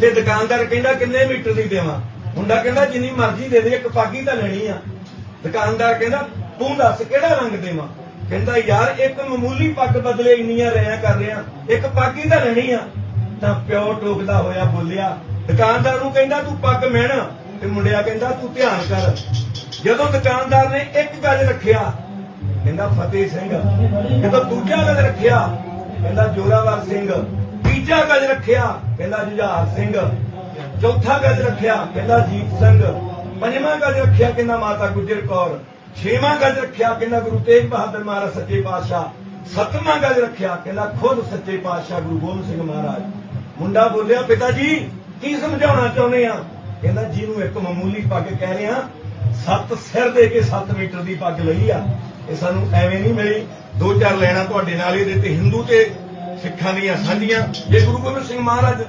ਤੇ ਦੁਕਾਨਦਾਰ ਕਹਿੰਦਾ ਕਿੰਨੇ ਮੀਟਰ ਦੀ ਦੇਵਾਂ? ਮੁੰਡਾ ਕਹਿੰਦਾ ਜਿੰਨੀ ਮਰਜ਼ੀ ਦੇ ਦੇ, ਇੱਕ ਪਾਗੀ ਤਾਂ ਲੈਣੀ ਆ। ਦੁਕਾਨਦਾਰ ਕਹਿੰਦਾ, ਤੂੰ ਦੱਸ ਕਿਹੜਾ ਰੰਗ ਦੇਵਾਂ? ਕਹਿੰਦਾ, ਯਾਰ, ਇੱਕ ਮਾਮੂਲੀ ਪੱਗ ਬਦਲੇ ਇੰਨੀਆਂ ਰਿਆਂ ਕਰ ਰਿਆਂ ਇੱਕ ਪਾਗੀ ਤਾਂ ਲੈਣੀ ਆ। ਤਾਂ ਪਿਓ ਟੋਕਦਾ ਹੋਇਆ ਬੋਲਿਆ, ਦੁਕਾਨਦਾਰ ਨੂੰ ਕਹਿੰਦਾ, ਤੂੰ ਪੱਗ ਮਿਹਣ। ਤੇ ਮੁੰਡਿਆ ਕਹਿੰਦਾ, ਤੂੰ ਧਿਆਨ ਕਰ। ਜਦੋਂ ਦੁਕਾਨਦਾਰ ਨੇ ਇੱਕ ਗੱਲ ਰੱਖਿਆ, ਕਹਿੰਦਾ, ਫਤਿਹ ਸਿੰਘ। ਜਦੋਂ ਦੂਜਾ ਗੱਲ ਰੱਖਿਆ, ਕਹਿੰਦਾ, ਜੋਰਾਵਰ ਸਿੰਘ। ਤੀਜਾ ਗੱਲ ਰੱਖਿਆ ਕਹਿੰਦਾ ਜੁਝਾਰ ਸਿੰਘ। ਚੌਥਾ ਗੱਲ ਰੱਖਿਆ ਕਹਿੰਦਾ ਜੀਤ ਸਿੰਘ। ਪੰਜਵਾਂ ਗੱਲ ਰੱਖਿਆ ਕਹਿੰਦਾ ਮਾਤਾ ਗੁਜਰ ਕੌਰ। ਛੇਵਾਂ ਗੱਲ ਰੱਖਿਆ ਕਹਿੰਦਾ ਗੁਰੂ ਤੇਗ ਬਹਾਦਰ ਮਹਾਰਾਜ ਸੱਚੇ ਪਾਤਸ਼ਾਹ। ਸੱਤਵਾਂ ਗੱਲ ਰੱਖਿਆ ਕਹਿੰਦਾ ਖੁਦ ਸੱਚੇ ਪਾਤਸ਼ਾਹ ਗੁਰੂ ਗੋਬਿੰਦ ਸਿੰਘ ਮਹਾਰਾਜ। ਮੁੰਡਾ ਬੋਲਿਆ, ਪਿਤਾ ਜੀ, ਕੀ ਸਮਝਾਉਣਾ ਚਾਹੁੰਦੇ ਆ? ਕਹਿੰਦਾ ਜਿਹਨੂੰ ਇੱਕ ਮਾਮੂਲੀ ਪੱਗ ਕਹਿ ਰਿਹਾ, ਸੱਤ ਸਿਰ ਦੇ ਕੇ 7 ਮੀਟਰ ਦੀ ਪੱਗ ਲਈ ਆ। ਇਹ ਸਾਨੂੰ ਐਵੇਂ ਨਹੀਂ ਮਿਲੀ। ਦੋ ਚਾਰ ਲੈਣਾ ਤੁਹਾਡੇ ਨਾਲ ਇਹਦੇ ਤੇ ਹਿੰਦੂ ਤੇ ਸਿੱਖਾਂ ਦੀਆਂ ਸਾਂਝੀਆਂ। ਜੇ ਗੁਰੂ ਗੋਬਿੰਦ ਸਿੰਘ ਮਹਾਰਾਜ